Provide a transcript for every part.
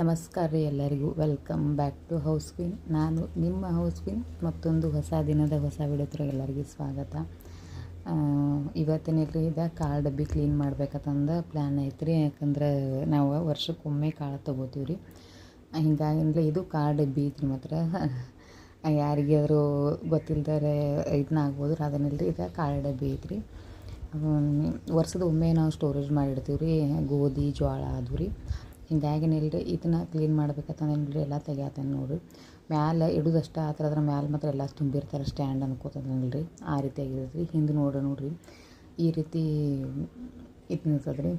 ನಮಸ್ಕಾರ ರೀ ಎಲ್ಲರಿಗೂ. Welcome back to house queen ನಾನು ನಿಮ್ಮ ಹೌಸ್ ಕ್ವೀನ್ ಮತ್ತೊಂದು ಹೊಸ ದಿನದ ಹೊಸ ವಿಡಿಯೋತ್ರ ಎಲ್ಲರಿಗೂ ಸ್ವಾಗತ. ಇವತ್ತಿನ ರೀ ಇದು ಕಾಳು ಡಬ್ಬಿ ಕ್ಲೀನ್ ಮಾಡ್ಬೇಕಂತಂದು ಪ್ಲ್ಯಾನ್ ಐತ್ರಿ. ಯಾಕಂದ್ರೆ ನಾವು ವರ್ಷಕ್ಕೊಮ್ಮೆ ಕಾಳು ತೊಗೋತೀವಿ ರೀ. ಹಿಂಗಾಗಿಂದ್ರೆ ಇದು ಕಾಳು ಡಬ್ಬಿ ಐತ್ರಿ ಮಾತ್ರ. ಯಾರಿಗಾದ್ರು ಗೊತ್ತಿಲ್ದರೆ ಇದನ್ನ ಆಗ್ಬೋದು ಅದನ್ನಿಲ್ರಿ ಇದು ಕಾಳು ಡಬ್ಬಿ ಐತ್ರಿ. ವರ್ಷದ ಒಮ್ಮೆ ನಾವು ಸ್ಟೋರೇಜ್ ಮಾಡಿಡ್ತೀವಿ ರೀ. ಗೋಧಿ ಜೋಳ ಅದು ರೀ. ಹಿಂಗಾಗಿ ನಿಲ್ರಿ ಇದನ್ನ ಕ್ಲೀನ್ ಮಾಡ್ಬೇಕಂತಂದ್ರೆ ಎಲ್ಲ ತೆಗಿಯತ್ತೇನೆ ನೋಡಿರಿ ಮ್ಯಾಲೆ ಇಡುದಷ್ಟು ಆ ಥರ ಅದ್ರ ಮ್ಯಾಲೆ ಮಾತ್ರ ಎಲ್ಲ ತುಂಬಿರ್ತಾರೆ ಸ್ಟ್ಯಾಂಡ್ ಅನ್ಕೋತದಲ್ರಿ ಆ ರೀತಿ ಆಗಿರ್ತೈತಿ ಹಿಂದೆ ನೋಡ್ರಿ ನೋಡಿರಿ. ಈ ರೀತಿ ಇದು ನಿಲ್ತದೆ ರೀ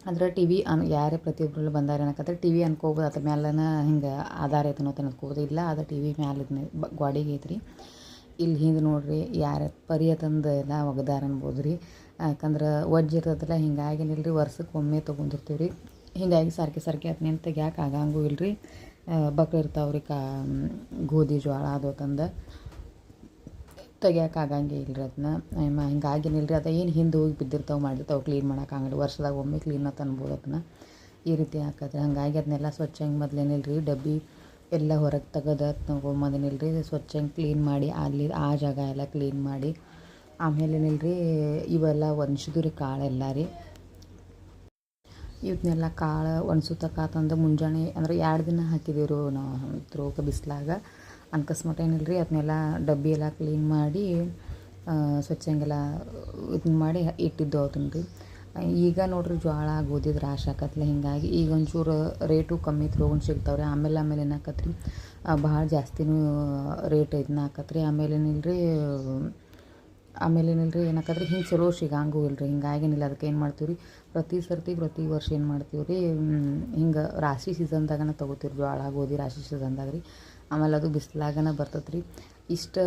ಅಂದ್ರೆ ಟಿ ವಿ ಅನ್ ಯಾರೇ ಪ್ರತಿಯೊಬ್ಬರು ಬಂದಾರ ಏನಕ್ಕಂದ್ರೆ ಟಿ ವಿ ಅನ್ಕೋಬೋದು. ಅದ್ರ ಮ್ಯಾಲನ ಹಿಂಗೆ ಆಧಾರ ಐತೆ ಅನ್ನೋತ ಅನ್ಕೋಬೋದು. ಇಲ್ಲ ಅದು ಟಿ ವಿ ಮ್ಯಾಲೆ ಬ ಗ್ವಾಡಿಗೆ ಐತ್ರಿ. ಇಲ್ಲಿ ಹಿಂದೆ ನೋಡ್ರಿ ಯಾರ ಪರಿಯತಂದು ಎಲ್ಲ ಒಗದಾರ ಅನ್ಬೋದು ರೀ ಯಾಕಂದ್ರೆ ವಜ್ಜ ಇರ್ತದಲ್ಲ ನಿಲ್ರಿ ವರ್ಷಕ್ಕೆ ಒಮ್ಮೆ ತೊಗೊಂಡಿರ್ತೀವಿ ರೀ ಹಿಂಗಾಗಿ ಸರ್ಕೆ ಸಾರ್ಕೆ ಅದನ್ನೇನು ಯಾಕೆ ಆಗಂಗೂ ಇಲ್ರಿ. ಇರ್ತಾವೆ ರೀ ಕಾ ಗೋಧಿ ಜೋಳ ಅದು ತಂದು ತೆಗಿಯಕ್ಕೆ ಆಗಂಗೆ ಇಲ್ರಿ ಅದನ್ನ ಹಿಂಗಾಗಿ ನಿಲ್ರಿ ಅದು ಏನು ಹಿಂದೆ ಹೋಗಿ ಬಿದ್ದಿರ್ತಾವೆ ಮಾಡಿರ್ತಾವೆ ಕ್ಲೀನ್ ಮಾಡಕ್ಕೆ ಆಗಲಿ ವರ್ಷದಾಗ ಒಮ್ಮೆ ಕ್ಲೀನ್ ತನ್ಬೋದು ಅದನ್ನ ಈ ರೀತಿ ಹಾಕತ್ರಿ ಹಾಗಾಗಿ ಅದನ್ನೆಲ್ಲ ಸ್ವಚ್ಛಂಗೆ ಮೊದಲೇನಿಲ್ರಿ ಡಬ್ಬಿ ಎಲ್ಲ ಹೊರಗೆ ತೆಗೆದು ತೊಗೊಂಬಂದಿನಿಲ್ರಿ ಸ್ವಚ್ಛಂಗೆ ಕ್ಲೀನ್ ಮಾಡಿ ಅಲ್ಲಿ ಆ ಜಾಗ ಎಲ್ಲ ಕ್ಲೀನ್ ಮಾಡಿ. ಆಮೇಲೆ ಏನಿಲ್ರಿ ಇವೆಲ್ಲ ಒಣಸಿದ್ವು ರೀ ಕಾಳೆಲ್ಲ ರೀ. ಇವನ್ನೆಲ್ಲ ಕಾಳು ಒಣಸುತ್ತಕಾತಂದು ಮುಂಜಾನೆ ಅಂದ್ರೆ ಎರಡು ದಿನ ಹಾಕಿದೀವಿ ನಾವು ತ್ರೋಕ ಬಿಸ್ಲಾಗ. ಅಕಸ್ಮಾತ್ ಏನಿಲ್ಲ ರೀ ಅದನ್ನೆಲ್ಲ ಡಬ್ಬಿ ಎಲ್ಲ ಕ್ಲೀನ್ ಮಾಡಿ ಸ್ವಚ್ಛಂಗೆಲ್ಲ ಇದನ್ನ ಮಾಡಿ ಇಟ್ಟಿದ್ದು ಅದನ್ನ ರೀ ಈಗ ನೋಡ್ರಿ ಜೋಳ ಗೋಧಿ ರಾಶಿ ಆಕತ್ಲೆ ಹಿಂಗಾಗಿ ಈಗ ಒಂಚೂರು ರೇಟು ಕಮ್ಮಿ ತೊಗೊಂಡು ಸಿಗ್ತಾವ್ರಿ. ಆಮೇಲೆ ಆಮೇಲೆ ಏನಾಕತ್ರಿ ಭಾಳ ಜಾಸ್ತಿನೂ ರೇಟ್ ಇದನ್ನ ಹಾಕತ್ರಿ ಆಮೇಲೆ ಏನಿಲ್ರಿ ಆಮೇಲೆ ಏನಿಲ್ರಿ ಏನಾಕಂದ್ರೆ ಹಿಂಗೆ ಚಲೋ ಸಿಗಂಗೂ ಇಲ್ರಿ, ಹಿಂಗೆ ಆಗೇನಿಲ್ಲ, ಅದಕ್ಕೆ ಏನು ಮಾಡ್ತೀವಿ ರೀ ಪ್ರತಿ ಸರ್ತಿ, ಪ್ರತಿ ವರ್ಷ ಏನು ಮಾಡ್ತೀವಿ ರೀ ಹಿಂಗೆ ರಾಶಿ ಸೀಸನ್ದಾಗನ ತೊಗೋತೀವಿ ಜೋಳ ಗೋಧಿ ರಾಶಿ ಸೀಸನ್ದಾಗ ರೀ ಆಮೇಲೆ ಅದು ಬಿಸ್ಲಾಗನ ಬರ್ತೈತೆ ರೀ ಇಷ್ಟು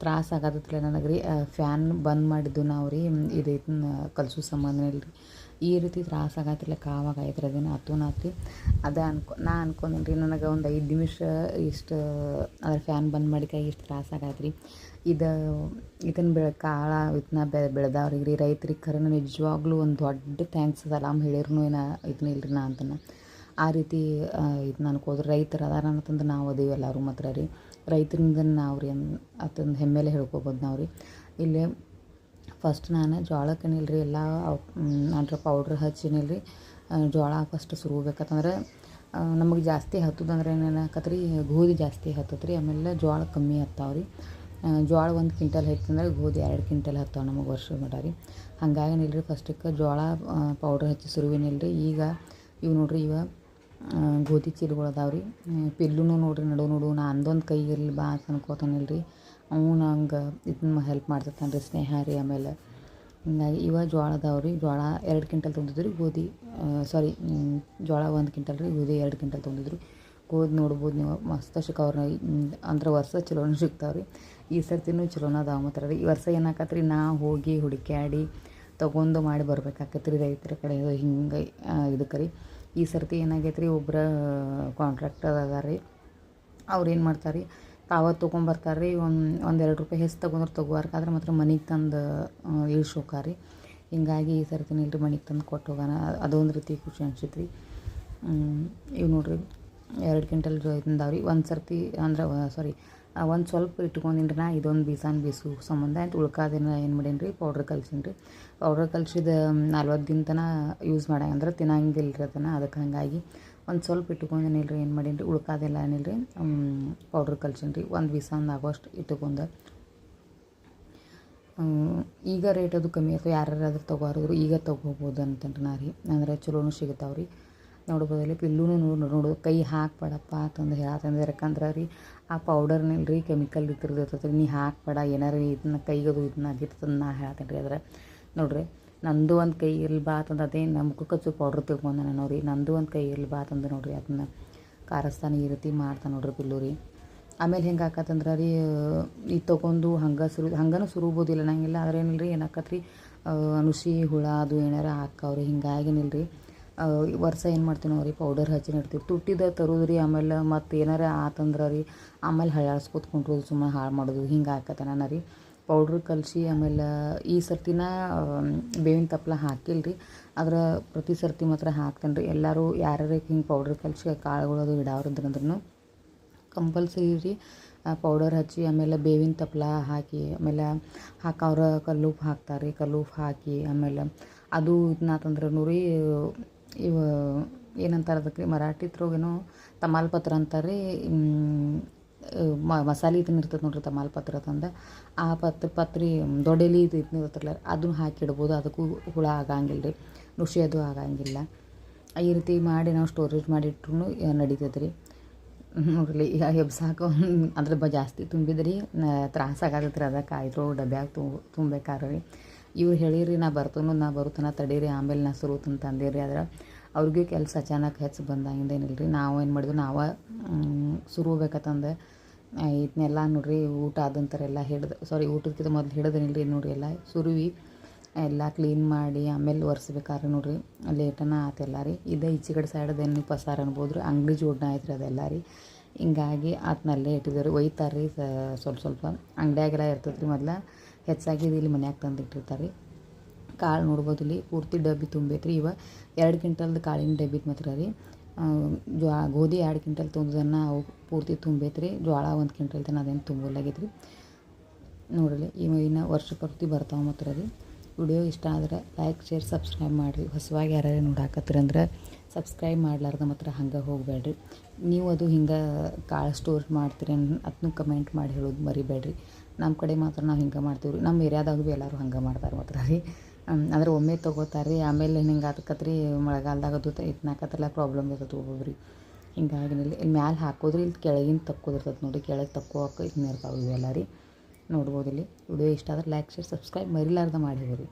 ತ್ರಾಸ ಆಗತ್ತಲ್ಲ ನನಗೆ ರೀ ಫ್ಯಾನ್ ಬಂದ್ ಮಾಡಿದ್ದು ನಾವು ರೀ ಇದು ಇದನ್ನ ಸಂಬಂಧನಲ್ಲಿ ಸಂಬಂಧ ರೀ ಈ ರೀತಿ ತ್ರಾಸ ಕಾವಾಗ ಐತ್ರ ಅದೇನು ಹತ್ತೂನ ನಾತ್ರಿ ಅದೇ ಅನ್ಕೊ, ನಾ ಅನ್ಕೊಂಡೇನಿ ರೀ, ನನಗೆ ಒಂದು ಐದು ನಿಮಿಷ ಇಷ್ಟು, ಅದ್ರ ಫ್ಯಾನ್ ಬಂದ್ ಮಾಡಿಕ ಇಷ್ಟು ತ್ರಾಸ ರೀ ಇದು ಇದನ್ನು ಬೆಳೆ, ಕಾಳ ಇದನ್ನ ಬೆ, ಬೆಳೆದವ್ರಿಗೆ ರೀ, ರೈತರಿಗೆ ಖರೇನ ನಿಜವಾಗ್ಲೂ ಒಂದು ದೊಡ್ಡ ಥ್ಯಾಂಕ್ಸ್ ಸಲಾಮ್ ಹೇಳಿರೂ ಏನ ಇದನ್ನ ಇಲ್ರಿ ನಾ ಅಂತನ. ಆ ರೀತಿ ಇದು ನನ್ಗೆ ಹೋದ್ರೆ ರೈತರು ಅದಾರ ಅಂತಂದ್ರೆ ನಾವು ಅದೀವಿ ಎಲ್ಲರೂ ಮಾತ್ರ ರೀ. ರೈತರಿಂದ ನಾವು ರೀ ಅನ್ ಅತಂದು ಹೆಮ್ಮೆಲೆ ಹೇಳ್ಕೊಬೋದು ನಾವು ರೀ ಇಲ್ಲಿ ಫಸ್ಟ್ ನಾನು ಜೋಳಕ್ಕೇನಿಲ್ಲ ರೀ ಎಲ್ಲ ಅಂದ್ರೆ ಪೌಡ್ರ್ ಹಚ್ಚಿನಿಲ್ಲ ರೀ ಜೋಳ ಫಸ್ಟ್ ಸುರ್ಬೇಕಂತಂದ್ರೆ ನಮಗೆ ಜಾಸ್ತಿ ಹತ್ತದಂದ್ರೆ ಏನೇನಾಕತ್ರಿ, ಗೋಧಿ ಜಾಸ್ತಿ ಹತ್ತತ್ರಿ ರೀ ಆಮೇಲೆ ಜೋಳ ಕಮ್ಮಿ ಹತ್ತಾವ ರೀ ಜೋಳ ಒಂದು ಕ್ವಿಂಟಲ್ ಹತ್ತಂದ್ರೆ ಗೋಧಿ ಎರಡು ಕ್ವಿಂಟಲ್ ಹತ್ತಾವೆ ನಮಗೆ ವರ್ಷ ಮಟ ರೀ ಹಂಗಾಗಿ ರೀ ಫಸ್ಟಿಗೆ ಜೋಳ ಪೌಡ್ರ್ ಹಚ್ಚಿ ಸುರುವಿನಿಲ್ಲ ರೀ ಈಗ ಇವು ನೋಡಿರಿ ಇವ ಗೋಧಿ ಚೀಲಗಳು ಅದಾವೆ ರೀ ಪಿಲ್ಲುನು ನೋಡಿರಿ, ನಡು ನಡು, ನಾ ಅಂದೊಂದು ಕೈ ಇರಲಿ, ಬಾ ಅಂತ ಅನ್ಕೋತಾನಿಲ್ಲ ರೀ ಅವು ನಂಗೆ ಇದನ್ನ ಹೆಲ್ಪ್ ಮಾಡ್ತಿರ್ತಾನೆ ರೀ ಸ್ನೇಹ ರೀ ಆಮೇಲೆ. ಹಿಂಗಾಗಿ ಇವ ಜೋಳ ಅದಾವೆ ರೀ ಜೋಳ ಎರಡು ಕ್ವಿಂಟಲ್ ತೊಗೊಂಡಿದ್ದು ರೀ ಗೋಧಿ ಸಾರಿ ಜೋಳ ಒಂದು ಕ್ವಿಂಟಲ್ ರೀ, ಗೋಧಿ ಎರಡು ಕ್ವಿಂಟಲ್ ತೊಗೊಂಡಿದ್ದು ರೀ ಗೋಧಿ ನೋಡ್ಬೋದು ನೀವು, ಮಸ್ತ್ ಸಿಕ್ಕವ್ರ ಅಂದ್ರೆ ವರ್ಷ ಚಲೋನು ಸಿಗ್ತಾವೆ ರೀ ಈ ಸರ್ತಿನೂ ಚಲೋನ ಅದಾವ ಮಾತ್ರ ರೀ. ಈ ವರ್ಷ ಏನಾಕತ್ರಿ, ನಾ ಹೋಗಿ ಹುಡುಕ್ಯಾಡಿ ತೊಗೊಂಡು ಮಾಡಿ ಬರ್ಬೇಕಾಕತ್ರಿ ರೈತರ ಕಡೆ ಹಿಂಗೆ ಇದಕ್ಕೆ ರೀ. ಈ ಸರ್ತಿ ಏನಾಗೈತೆ ರೀ ಒಬ್ಬರ ಕಾಂಟ್ರಾಕ್ಟರ್ ಅದಾರ ರೀ ಅವ್ರು ಏನು ಮಾಡ್ತಾರೆ ರೀ ತಾವ ತೊಗೊಂಬರ್ತಾರೆ ರೀ ಒಂದು ಒಂದು ಎರಡು ರೂಪಾಯಿ ಹೆಚ್ಚು ತೊಗೊಂಡ್ರೆ ತೊಗೋರ್ಕಾದ್ರೆ ಮಾತ್ರ ಮನೆಗೆ ತಂದು ಇಳಿಸೋಕಾರ ಹಿಂಗಾಗಿ ಈ ಸರ್ತಿ ಇಲ್ರಿ ಮನೆಗೆ ತಂದು ಕೊಟ್ಟು ಹೋಗೋಣ ಅದೊಂದು ರೀತಿ ಖುಷಿ ಅನ್ಸಿತ್ತು ರೀ ಇವು ನೋಡಿರಿ, ಎರಡು ಕ್ವಿಂಟಲ್ ಜೋ ಇದಾವೆ ರೀ ಒಂದು ಸರ್ತಿ ಅಂದ್ರೆ ಸಾರಿ ಒಂದು ಸ್ವಲ್ಪ ಇಟ್ಕೊಂಡಿನಿ ನಾ, ಇದೊಂದು ಬೀಸಾನ ಬೀಸು ಸಂಬಂಧ. ಆಯ್ತು, ಉಳ್ಕಾದಿನ ಏನು ಮಾಡೀನಿ ರೀ ಪೌಡ್ರ್ ಕಲ್ಸೀನಿ ರೀ ಪೌಡ್ರ್ ಕಲ್ಸಿದ ನಲ್ವತ್ತು ದಿನ ತನಕ ಯೂಸ್ ಮಾಡಂಗೆ ಅಂದ್ರೆ ತಿನ್ನಂಗಿಲ್ಲ ರೀ ಅದನ್ನು. ಅದಕ್ಕೆ ಹಾಗಾಗಿ ಒಂದು ಸ್ವಲ್ಪ ಇಟ್ಕೊಂಡಿನಿಲ್ಲ ರೀ ಏನು ಮಾಡೀನಿ ರೀ ಉಳ್ಕಾದಿಲ್ಲ ಏನಿಲ್ಲ ರೀ ಪೌಡ್ರ್ ಕಲ್ಸೀನಿ ರೀ ಒಂದು ಬೀಸ ಒಂದು ಆಗೋಷ್ಟು ಇಟ್ಕೊಂಡು. ಈಗ ರೇಟ್ ಅದು ಕಮ್ಮಿ ಆಯ್ತು ಯಾರ್ಯಾರಾದ್ರೂ ತೊಗೋರಿದ್ರು ಈಗ ತೊಗೋಬೋದು ಅಂತಂದ್ರೆ ನಾ ರೀ. ಅಂದರೆ ಚಲೋನು ಸಿಗ್ತಾವೆ ರೀ ನೋಡ್ಬೋದಲ್ಲಿ ಪಿಲ್ಲೂನು ನೋಡಿ, ನೋಡು, ಕೈ ಹಾಕ್ಬೇಡಪ್ಪ ಅಂತಂದು ಹೇಳತ್ತಂದ್ರೆ ಯಾಕಂದ್ರೆ ರೀ ಆ ಪೌಡರ್ನಲ್ಲಿ ರೀ ಕೆಮಿಕಲ್ ಇರ್ತದೆ ನೀ ಹಾಕ್ಬೇಡ, ಏನಾರ ಇದನ್ನ ಕೈಗದು ಇದನ್ನ ಅದಿರ್ತದೆ ನಾ ಹೇಳ್ತೇನೆ ರೀ ಅದ್ರ. ನೋಡ್ರಿ, ನಂದು ಒಂದು ಕೈ ಬಾ ಅಂತಂದು ಅದೇ ನಮ್ಗೂ ಕಚ್ಚು ಪೌಡ್ರ್ ತಿಳ್ಕೊಂಡೆ ನಾನು ರೀ ನಂದು ಒಂದು ಕೈ ಬಾ ಅಂತಂದು ನೋಡ್ರಿ ಅದನ್ನ ಕಾರಸ್ತಾನೆ ಈ ರೀತಿ ಮಾಡ್ತಾನೆ ನೋಡ್ರಿ ಪಿಲ್ಲು ರೀ ಆಮೇಲೆ ಹೆಂಗೆ ಆಕತ್ತಂದ್ರೆ ರೀ ಇದು ತೊಗೊಂಡು ಹಂಗೆ ಸುರು, ಹಂಗನೂ ಸುರುಬೋದಿಲ್ಲ ನಂಗಿಲ್ಲ. ಆದ್ರೆ ಏನಿಲ್ಲ ರೀ ಏನಾಕತ್ರಿ ನುಸಿ ಹುಳ ಅದು ಏನಾರ ಹಾಕವ್ರಿ. ಹಿಂಗಾಗಿ ನಿಲ್ರಿ ವರ್ಷ ಏನು ಮಾಡ್ತೀವಿ ರೀ ಪೌಡರ್ ಹಚ್ಚಿ ನೆಡ್ತೀವಿ ತುಟ್ಟಿದ ತರೋದು ರೀ ಆಮೇಲೆ ಮತ್ತು ಏನಾರ ಆತಂದ್ರೆ ರೀ, ಆಮೇಲೆ ಹಳ್ಳಾಡ್ಸ್ಕೊತ ಕುಂಟ್ರೋದು ಸುಮ್ಮನೆ ಹಾಳು ಮಾಡೋದು. ಹಿಂಗೆ ಹಾಕತ್ತೆ ನಾನು ರೀ. ಪೌಡ್ರ್ ಕಲಸಿ ಆಮೇಲೆ ಈ ಸರ್ತಿನ ಬೇವಿನ ತಪ್ಪಲ ಹಾಕಿಲ್ಲ ರೀ ಆದ್ರೆ ಪ್ರತಿ ಸರ್ತಿ ಮಾತ್ರ ಹಾಕ್ತೇನೆ ರೀ. ಎಲ್ಲರೂ ಯಾರ್ಯಾರು ಹಿಂಗೆ ಪೌಡ್ರ್ ಕಲಸಿ ಕಾಳುಗಳು ಅದು ಇಡೋರಿದ್ರಂದ್ರೂ ಕಂಪಲ್ಸರಿ ರೀ ಪೌಡರ್ ಹಚ್ಚಿ ಆಮೇಲೆ ಬೇವಿನ ತಪ್ಪಲ ಹಾಕಿ, ಆಮೇಲೆ ಹಾಕವ್ರ ಕಲ್ಲುಪ್ಪು ಹಾಕ್ತಾರೆ. ರೀ ಕಲ್ಲುಪ್ಪು ಹಾಕಿ ಆಮೇಲೆ ಅದು ಇದನ್ನಾತಂದ್ರೂ ರೀ ಇವ ಏನಂತಾರೆ ಅದಕ್ಕೆ ಮರಾಠಿ ಏನೋ ತಮಾಲ್ಪತ್ರ ಅಂತಾರೆ ರೀ ಮಸಾಲೆ ಇದನ್ನ ಇರ್ತದೆ ನೋಡ್ರಿ ತಮಾಲ್ಪತ್ರ ತಂದು. ಆ ಪತ್ರ, ಪತ್ರಿ ದೊಡ್ಡ ಎಲೆ ಇದು ಇದನ್ನ ಇರ್ತಲ್ಲ ಅದನ್ನು ಹಾಕಿ ಇಡ್ಬೋದು ಅದಕ್ಕೂ ಹುಳ ಆಗಂಗಿಲ್ಲ ರೀ ನುಸಿ ಅದು ಆಗಂಗಿಲ್ಲ. ಈ ರೀತಿ ಮಾಡಿ ನಾವು ಸ್ಟೋರೇಜ್ ಮಾಡಿ ಇಟ್ರೂ ನಡೀತದೆ ರೀ ನೋಡ್ರಿ, ಈಗ ಎಬ್ಸಾಕ ಅಂದ್ರೆ ಬ ಜಾಸ್ತಿ ತುಂಬಿದ್ರಿ ತ್ರಾಸ ಆಗತ್ತೈತೆ ರೀ ಅದಕ್ಕೆ ಇದ್ರ ಡಬ್ಯಾಗ ತುಂಬೇಕಾರೆ ರೀ ಇವ್ರು ಹೇಳಿರಿ, ನಾ ಬರ್ತನು, ನಾ ಬರುತ್ತನ, ತಡೀರಿ, ಆಮೇಲೆ ನಾ ಸುರುತ್ ಅಂತ ಅಂದಿರಿ. ಆದ್ರೆ ಅವ್ರಿಗೂ ಕೆಲಸ ಅಚಾನಕ್ ಹೆಚ್ಚು ಬಂದಾಗಿಂದ ಏನಿಲ್ಲ ನಾವು ಏನು ಮಾಡಿದ್ವಿ, ನಾವು ಸುರುಬೇಕತ್ತಂದು ಇದನ್ನೆಲ್ಲ ನೋಡ್ರಿ, ಊಟ ಆದಂತರ ಎಲ್ಲ ಹಿಡ್ದು ಸಾರಿ ಊಟದಕ್ಕಿಂತ ಮೊದಲು ಹಿಡಿದೇನಿಲ್ಲ ರೀ ನೋಡ್ರಿ ಎಲ್ಲ. ಸುರುವಿ ಎಲ್ಲ ಕ್ಲೀನ್ ಮಾಡಿ, ಆಮೇಲೆ ಒರೆಸ್ಬೇಕಾದ್ರೆ ನೋಡ್ರಿ, ಲೇಟನ ಆತೆಲ್ಲ ರೀ. ಇದೇ ಈಚೆ ಕಡೆ ಸೈಡದು ಏನು ಪಸಾರ ಅನ್ಬೋದು ರೀ ಅಂಗಡಿ ಜೋಡ್ನ ಆಯ್ತು ರೀ ಅದೆಲ್ಲ ರೀ. ಹಿಂಗಾಗಿ ಆತನಲ್ಲೇ ಇಟ್ಟಿದ್ದಾರೆ ಒಯ್ತಾರೆ ರೀ ಸ್ವಲ್ಪ ಸ್ವಲ್ಪ. ಅಂಗಡಿಯಾಗೆಲ್ಲ ಇರ್ತದೆ ರೀ ಮೊದ್ಲು. ಹೆಚ್ಚಾಗಿ ಇದು ಇಲ್ಲಿ ಮನ್ಯಾಗ ತಂದಿಟ್ಟಿರ್ತಾರೆ. ರೀ ಕಾಳು ನೋಡ್ಬೋದು ಇಲ್ಲಿ ಪೂರ್ತಿ ಡಬ್ಬಿ ತುಂಬೈತೆ ರೀ ಇವ ಎರಡು ಕ್ವಿಂಟಲ್ದು ಕಾಳಿನ ಡಬ್ಬಿ ಮಾತ್ರ ರೀ. ಜ್ವಾ ಗೋಧಿ ಎರಡು ಕ್ವಿಂಟಲ್ ತುಂಬಿದನ್ನ ಅವು ಪೂರ್ತಿ ತುಂಬೈತೆ ರೀ ಜೋಳ ಒಂದು ಕ್ವಿಂಟಲ್ ತನ ಅದೇನು ತುಂಬಲಾಗೈತ್ರಿ ನೋಡಲಿ ಇವ ಇನ್ನು ವರ್ಷ ಪೂರ್ತಿ ಬರ್ತಾವೆ ಮಾತ್ರ ರೀ. ವಿಡಿಯೋ ಇಷ್ಟ ಆದರೆ ಲೈಕ್, ಶೇರ್, ಸಬ್ಸ್ಕ್ರೈಬ್ ಮಾಡಿರಿ. ಹೊಸವಾಗಿ ಯಾರ್ಯಾರು ನೋಡಾಕತ್ತೀರಿ ಅಂದ್ರೆ ಸಬ್ಸ್ಕ್ರೈಬ್ ಮಾಡ್ಲಾರ್ದ ಮಾತ್ರ ಹಂಗೆ ಹೋಗಬೇಡ್ರಿ ನೀವು ಅದು ಹಿಂಗೆ ಕಾಳು ಸ್ಟೋರ್ ಮಾಡ್ತೀರಿ ಅದನ್ನು ಕಮೆಂಟ್ ಮಾಡಿ ಹೇಳೋದು ಮರಿಬೇಡ್ರಿ ನಮ್ಮ ಕಡೆ ಮಾತ್ರ ನಾವು ಹಿಂಗೆ ಮಾಡ್ತೀವಿ ರೀ. ನಮ್ಮ ಏರಿಯಾದಾಗ ಭೀ ಎಲ್ಲರೂ ಹಂಗೆ ಮಾಡ್ತಾರೆ ಮಾತ್ರ ರೀ. ಅಂದ್ರೆ ಒಮ್ಮೆ ತೊಗೋತಾರೆ. ರೀ ಆಮೇಲೆ ಹಿಂಗೆ ಅದಕ್ಕತ್ ರೀ ಮಳೆಗಾಲದಾಗ ಅದು ಇತ್ನಾಕತ್ತೆಲ್ಲ ಪ್ರಾಬ್ಲಮ್ ಇರ್ತದೆ ಒಬ್ಬೊಬ್ರಿಗೆ. ಹಿಂಗಾಗಿ ಇಲ್ಲಿ ಮ್ಯಾಲೆ ಹಾಕೋದ್ರಿ, ಇಲ್ಲಿ ಕೆಳಗಿನ ತಕ್ಕೋದಿರ್ತದೆ ನೋಡಿ ಕೆಳಗೆ ತಕ್ಕೋಕೆ ಇದು ಇವೆಲ್ಲ ರೀ. ನೋಡ್ಬೋದು ಇಲ್ಲಿ. ವಿಡಿಯೋ ಇಷ್ಟ ಆದ್ರೆ ಲೈಕ್ ಶೇರ್ ಸಬ್ಸ್ಕ್ರೈಬ್ ಮರಿಲಾರ್ದ ಮಾಡಿರಿ